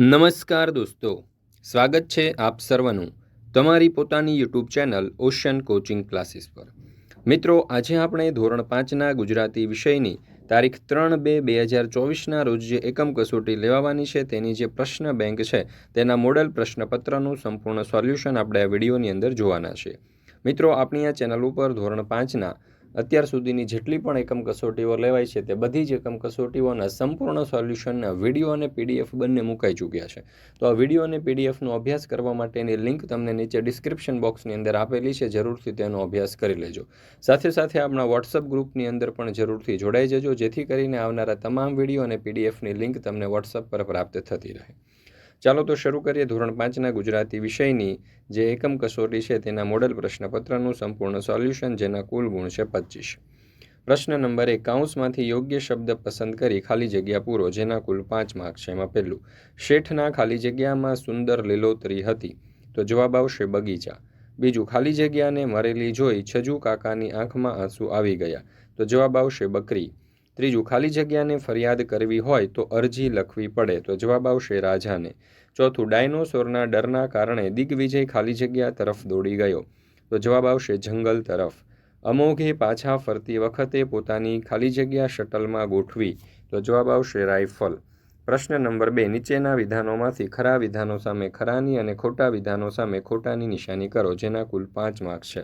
નમસ્કાર દોસ્તો, સ્વાગત છે આપ સર્વનું તમારી પોતાની YouTube channel ocean coaching classes પર. મિત્રો, આજે આપણે ધોરણ પાંચના ગુજરાતી વિષયની તારીખ ત્રણ બે બે હજાર ચોવીસના રોજ જે એકમ કસોટી લેવાની છે તેની જે પ્રશ્ન બેંક છે તેના મોડલ પ્રશ્નપત્રનું સંપૂર્ણ સોલ્યુશન આપણે આ વિડીયોની અંદર જોવાના છે. મિત્રો, આપણી આ ચેનલ ઉપર ધોરણ પાંચના અત્યાર સુધીની જેટલી પણ એકમ કસોટીઓ લેવાય છે તે બધી જ એકમ કસોટીઓના સંપૂર્ણ સોલ્યુશનના વીડિયો અને પીડીએફ બંને મુકાઈ ચૂક્યા છે. તો આ વીડિયો અને પીડીએફનો અભ્યાસ કરવા માટેની લિંક તમને નીચે ડિસ્ક્રિપ્શન બોક્સની અંદર આપેલી છે, જરૂરથી તેનો અભ્યાસ કરી લેજો. સાથે સાથે આપણા વોટ્સઅપ ગ્રુપની અંદર પણ જરૂરથી જોડાઈ જજો, જેથી કરીને આવનારા તમામ વીડિયો અને પીડીએફની લિંક તમને વોટ્સઅપ પર પ્રાપ્ત થતી રહે. ચાલો તો શરૂ કરીએ ધોરણ પાંચના ગુજરાતી વિષયની. જે એકમ કસોટી છે તેના મોડલ પ્રશ્નપત્રનું સંપૂર્ણ સોલ્યુશન, જેના કુલ ગુણ છે પચીસ પ્રશ્ન નંબર એક, કાઉન્સમાંથી યોગ્ય શબ્દ પસંદ કરી ખાલી જગ્યા પૂરો, જેના કુલ પાંચ માર્ક છે એમાં પહેલું. શેઠના ખાલી જગ્યામાં સુંદર લીલોતરી હતી. તો જવાબ આવશે બગીચા. બીજું, ખાલી જગ્યાને મરેલી જોઈ છજુ કાકાની આંખમાં આંસુ આવી ગયા. તો જવાબ આવશે બકરી. ત્રીજું, ખાલી જગ્યાને ફરિયાદ કરવી હોય તો અરજી લખવી પડે. તો જવાબ આવશે રાજાને. ચોથું, ડાયનોસોરના ડરના કારણે દિગ્વિજય ખાલી જગ્યા તરફ દોડી ગયો. તો જવાબ આવશે જંગલ તરફ. અમોઘે પાછા ફરતી વખતે પોતાની ખાલી જગ્યા શટલમાં ગોઠવી. તો જવાબ આવશે રાઇફલ. પ્રશ્ન નંબર બે, નીચેના વિધાનોમાંથી ખરા વિધાનો સામે ખરાની અને ખોટા વિધાનો સામે ખોટાની નિશાની કરો, જેના કુલ પાંચ માર્ક્સ છે.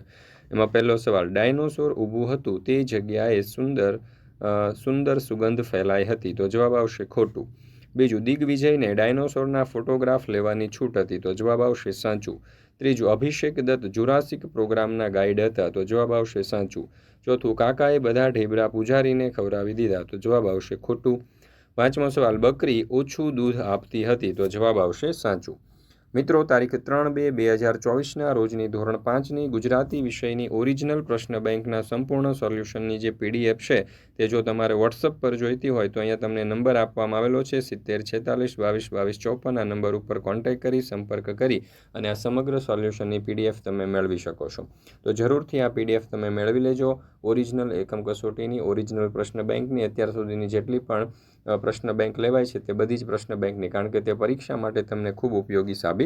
એમાં પહેલો સવાલ, ડાયનોસોર ઊભું હતું તે જગ્યાએ સુંદર સુંદર સુગંધ ફેલાઈ હતી તો જવાબ આવશે ખોટું. બીજું, દિગ્વિજયને ડાયનોસોરના ફોટોગ્રાફ લેવાની છૂટ હતી તો જવાબ આવશે સાચું. ત્રીજું, અભિષેક દત્ત જુરાસિક પ્રોગ્રામના ગાઈડ હતા તો જવાબ આવશે સાચું. ચોથું, કાકાએ બધા ઢેબરા પૂજારીને ખવડાવી દીધા તો જવાબ આવશે ખોટું. પાંચમો સવાલ, બકરી ઓછું દૂધ આપતી હતી તો જવાબ આવશે સાચું. મિત્રો, તારીખ ત્રણ બે બે હજાર ચોવીસના રોજની ધોરણ પાંચની ગુજરાતી વિષયની ઓરિજિનલ પ્રશ્ન બેંકના સંપૂર્ણ સોલ્યુશનની જે પીડીએફ છે તે જો તમારે વોટ્સઅપ પર જોઈતી હોય તો અહીંયા તમને નંબર આપવામાં આવેલો છે, સિત્તેર છેતાલીસ, બાવીસ બાવીસ, ચોપન, આ નંબર ઉપર કોન્ટેક્ટ કરી, સંપર્ક કરી અને આ સમગ્ર સોલ્યુશનની પીડીએફ તમે મેળવી શકો છો. તો જરૂરથી આ પીડીએફ તમે મેળવી લેજો. ઓરિજિનલ એકમ કસોટીની, ઓરિજિનલ પ્રશ્ન બેંકની, અત્યાર સુધીની જેટલી પણ પ્રશ્ન બેંક લેવાય છે તે બધી જ પ્રશ્ન બેંકની, કારણ કે તે પરીક્ષા માટે તમને ખૂબ ઉપયોગી સાબિત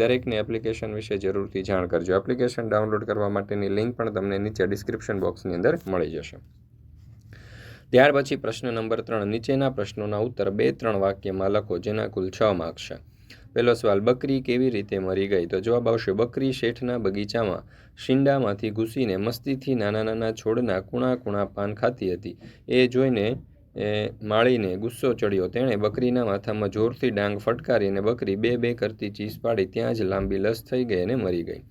દરેકને એપ્લિકેશન વિશે જરૂરથી જાણ કરજો. એપ્લિકેશન ડાઉનલોડ કરવા માટેની લિંક પણ તમને નીચે ડિસ્ક્રિપ્શન બોક્સની અંદર મળી જશે. ત્યાર પછી પ્રશ્ન નંબર ત્રણ, નીચેના પ્રશ્નોના ઉત્તર બે ત્રણ વાક્યમાં લખો, જેના કુલ છ માર્ક્સ છે. પહેલો સવાલ, બકરી કેવી રીતે મરી ગઈ? તો જવાબ આવશે, બકરી શેઠના બગીચામાં શિંડામાંથી ઘૂસીને મસ્તીથી નાના નાના છોડના કુણા કુણા પાન ખાતી હતી. એ જોઈને એ માળીને ગુસ્સો ચડ્યો. તેણે બકરીના માથામાં જોરથી ડાંગ ફટકારીને બકરી બે બે કરતી ચીસ પાડી. ત્યાં જ લાંબી લસ થઈ ગઈ અને મરી ગઈ.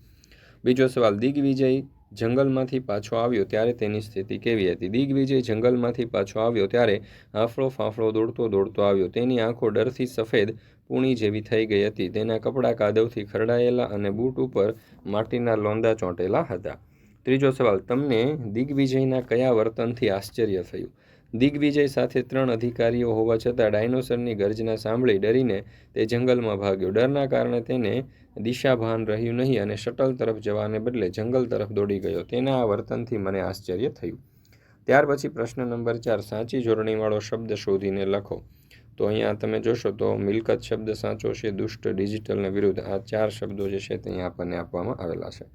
બીજો સવાલ, દિગ્વિજય જંગલમાંથી પાછો આવ્યો ત્યારે તેની સ્થિતિ કેવી હતી? દિગ્વિજય જંગલમાંથી પાછો આવ્યો ત્યારે હાંફળો ફાંફળો દોડતો દોડતો આવ્યો. તેની આંખો ડરથી સફેદ પૂણી જેવી થઈ ગઈ હતી. તેના કપડાં કાદવથી ખરડાયેલા અને બૂટ ઉપર માટીના લોંદા ચોંટેલા હતા. ત્રીજો સવાલ, તમને દિગ્વિજયના કયા વર્તનથી આશ્ચર્ય થયું? દિગ્વિજય સાથે ત્રણ અધિકારીઓ હોવા છતાં ડાયનોસરની ગર્જના સાંભળી ડરીને તે જંગલમાં ભાગ્યો. ડરના કારણે તેને દિશાભાન રહ્યું નહીં અને શટલ તરફ જવાને બદલે જંગલ તરફ દોડી ગયો. તેના આ વર્તનથી મને આશ્ચર્ય થયું. ત્યાર પછી પ્રશ્ન નંબર ચાર, સાચી જોડણીવાળો શબ્દ શોધીને લખો. તો અહીંયા તમે જોશો તો મિલકત શબ્દ સાચો છે, દુષ્ટ ડિજિટલને વિરુદ્ધ આ ચાર શબ્દો જે છે તે અહીંયા આપણને આપવામાં આવેલા છે.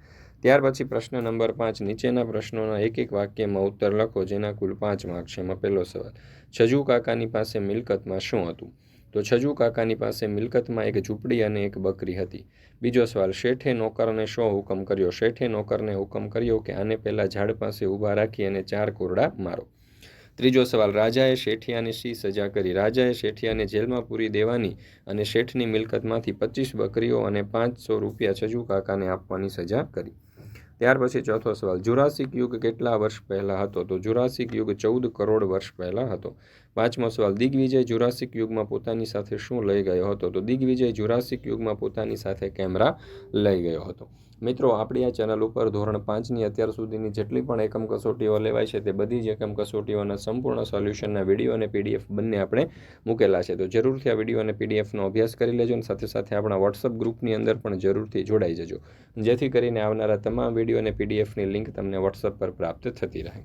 ત્યાર પછી પ્રશ્ન નંબર પાંચ, નીચેના પ્રશ્નોના એક એક વાક્યમાં ઉત્તર લખો, જેના કુલ પાંચ માર્ક છે. એમાં પહેલો સવાલ, છજુ કાકાની પાસે મિલકતમાં શું હતું? તો છજુ કાકાની પાસે મિલકતમાં એક ઝૂંપડી અને એક બકરી હતી. બીજો સવાલ, શેઠે નોકરને શો હુકમ કર્યો? શેઠે નોકરને હુકમ કર્યો કે આને પહેલાં ઝાડ પાસે ઊભા રાખી અને ચાર કોરડા મારો. ત્રીજો સવાલ, રાજાએ શેઠિયાને શી સજા કરી? રાજાએ શેઠિયાને જેલમાં પૂરી દેવાની અને શેઠની મિલકતમાંથી પચીસ બકરીઓ અને પાંચસો રૂપિયા છજુ કાકાને આપવાની સજા કરી. ત્યાર પછી ચોથો સવાલ, જુરાસિક યુગ કેટલા વર્ષ પહેલાં હતો? તો જુરાસિક યુગ ચૌદ કરોડ વર્ષ પહેલાં હતો. પાંચમો સવાલ, દિગ્વિજય જુરાસિક યુગમાં પોતાની સાથે શું લઈ ગયો હતો? તો દિગ્વિજય જુરાસિક યુગમાં પોતાની સાથે કેમેરા લઈ ગયો હતો. મિત્રો, આપણી આ ચેનલ ઉપર ધોરણ પાંચની અત્યાર સુધીની જેટલી પણ એકમ કસોટીઓ લેવાય છે તે બધી જ એકમ કસોટીઓના સંપૂર્ણ સોલ્યુશનના વીડિયો અને પીડીએફ બંને આપણે મૂકેલા છે. તો જરૂરથી આ વીડિયો અને પીડીએફનો અભ્યાસ કરી લેજો અને સાથે સાથે આપણા વોટ્સઅપ ગ્રુપની અંદર પણ જરૂરથી જોડાઈ જજો. જેથી કરીને આવનારા તમામ વીડિયો અને પીડીએફની લિંક તમને વોટ્સઅપ પર પ્રાપ્ત થતી રહે.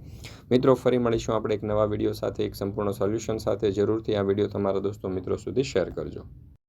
મિત્રો, ફરી મળીશું આપણે એક નવા વીડિયો સાથે એક સંપૂર્ણ સોલ્યુશન સાથે જરૂરથી આ વીડિયો તમારા દોસ્તો મિત્રો સુધી શેર કરજો.